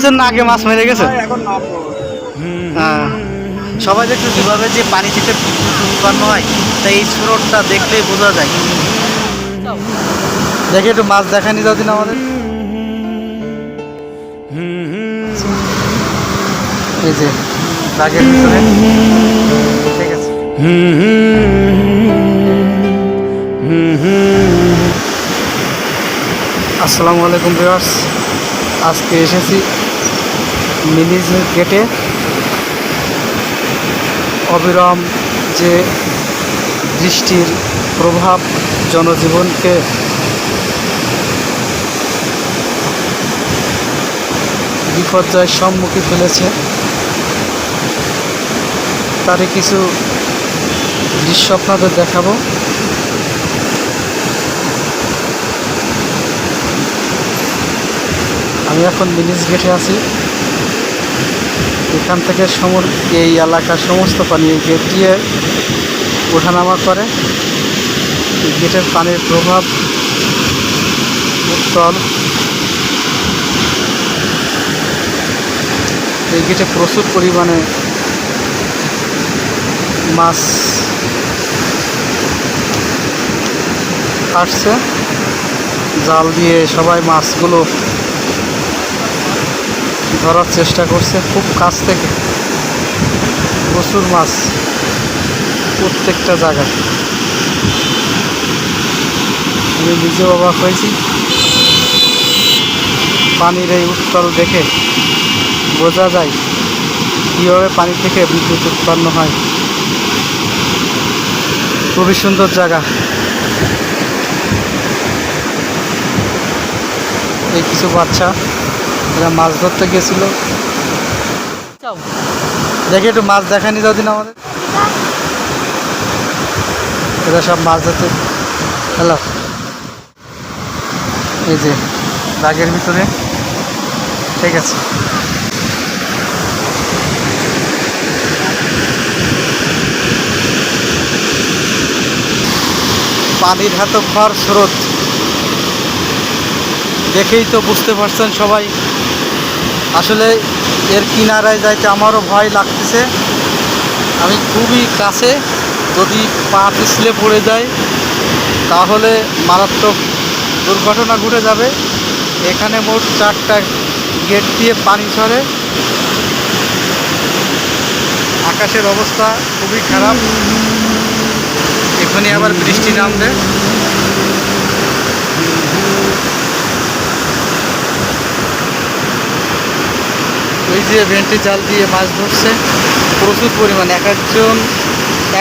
নামতেছেন না আগে মাছ মেরে গেছে? হ্যাঁ। সবাই দেখছে যেভাবে যে পানি বিদ্যুৎ উৎপন্ন হয় তাই এই স্রোতটা দেখলেই বোঝা যায়। দেখে একটু মাছ দেখানি দাও দিন আমাদের। এই যে দাগের ভিতরে ঠিক আছে। আসসালামু আলাইকুম ভিউয়ার্স। আজকে এসেছি মিনিজ গেটে অবিরাম যে বৃষ্টির প্রভাব জনজীবনকে বিপর্যয়ের সম্মুখে ফেলেছে, তারই কিছু দৃশ্য আপনাদের দেখাবো। আমি এখন মিনিস গেটে আছি। এখান থেকে সমুদ্র এই এলাকার সমস্ত পানি গেট দিয়ে ওঠানামা করে। গেটের পানির প্রভাব উত্তল। এই গেটে প্রচুর পরিমাণে মাছ আসছে। জাল দিয়ে সবাই মাছগুলো ধরার চেষ্টা করছে খুব কাছ থেকে। প্রচুর মাছ প্রত্যেকটা জায়গায়। আমি নিজেও অবাক হয়েছি। পানির এই উত্তল দেখে বোঝা যায় কীভাবে পানি থেকে বিদ্যুৎ উৎপন্ন হয়। খুবই সুন্দর জায়গা। এই কিছু বাচ্চা এরা মাছ ধরতে গেছিল। দেখে একটু মাছ দেখানি দাও দিন আমাদের। এরা সব মাছ ধরতে হ্যালো। এই যে দাগের ভিতরে। ঠিক আছে। পানির হাত ভর স্রোত। দেখেই তো বুঝতে পারছেন সবাই। আসলে এর কিনারায় যাইতে আমারও ভয় লাগতেছে। আমি খুবই কাছে, যদি পা পিছলে পড়ে যায় তাহলে মারাত্মক দুর্ঘটনা ঘটে যাবে। এখানে মোট চারটা গেট দিয়ে পানি ছড়ে আকাশের অবস্থা খুবই খারাপ। এখনই আবার বৃষ্টি নামবে। ওই যে ভেন্টি জাল দিয়ে মাছ ধরছে, প্রচুর পরিমাণ, এক একজন,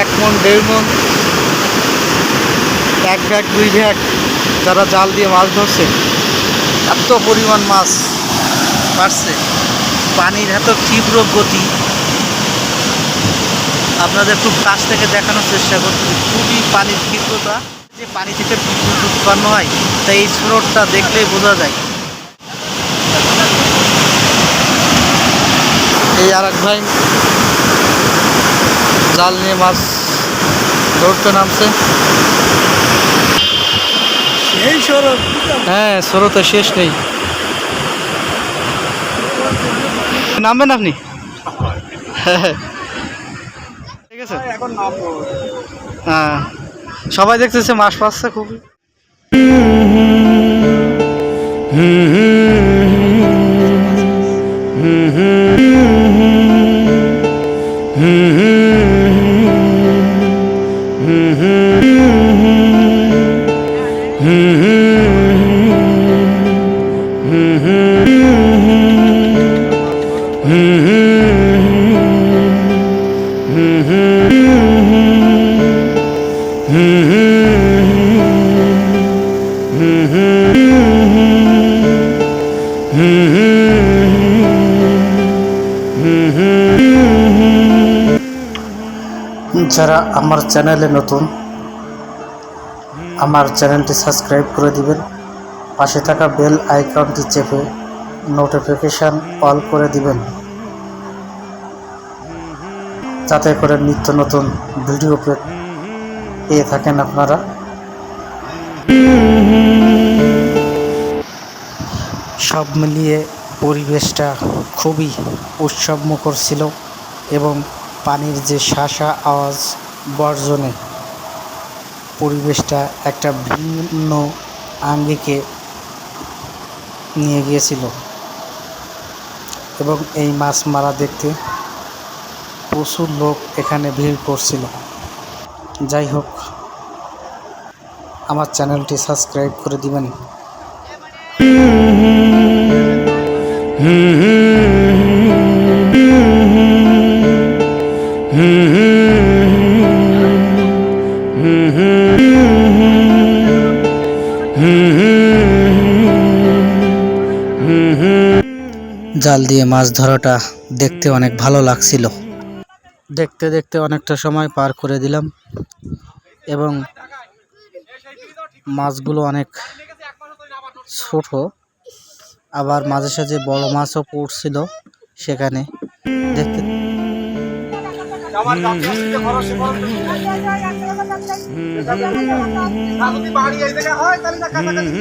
এক মন, দেড় মন, এক ব্যাগ, দুই ব্যাগ যারা জাল দিয়ে মাছ ধরছে, এত পরিমাণ মাছ পারছে পানির এত তীব্র গতি। আপনাদের খুব কাছ থেকে দেখানোর চেষ্টা করছি, খুবই পানির তীব্রতা। যে পানি থেকে বিদ্যুৎ উৎপন্ন হয়, তাই এই স্রোতটা দেখলেই বোঝা যায়। এই আর এক ভাই জাল নিয়ে মাছ ধরতে নামছে হ্যাঁ স্রোতে শেষ নেই নামবেন আপনি হ্যাঁ ঠিক আছে এখন নামবো হ্যাঁ সবাই দেখতেছে মাছ পাচ্ছে খুবই Mm-hmm. যারা আমার চ্যানেলে নতুন, আমার চ্যানেলটি সাবস্ক্রাইব করে দিবেন। পাশে থাকা বেল আইকনটি চেপে নোটিফিকেশান অল করে দিবেন। যাতে করে নিত্য নতুন ভিডিও পেয়ে থাকেন আপনারা। সব মিলিয়ে পরিবেশটা খুবই উৎসবমুখর ছিল এবং পানির যে শাসা আওয়াজ বর্জনে পরিবেশটা একটা ভিন্ন আঙ্গিকে নিয়ে গিয়েছিল এবং এই মাছ মারা দেখতে প্রচুর লোক এখানে ভিড় করছিল যাই হোক আমার চ্যানেলটি সাবস্ক্রাইব করে দিবেন জাল দিয়ে মাছ ধরাটা দেখতে অনেক ভালো লাগছিল। দেখতে দেখতে অনেকটা সময় পার করে দিলাম এবং মাছগুলো অনেক ছোট। আবার মাঝে সাঝে বড় মাছও পড়ছিল সেখানে। দেখতে যদি বাড়ি এই জায়গা হয় তাহলে না কাছাকাছি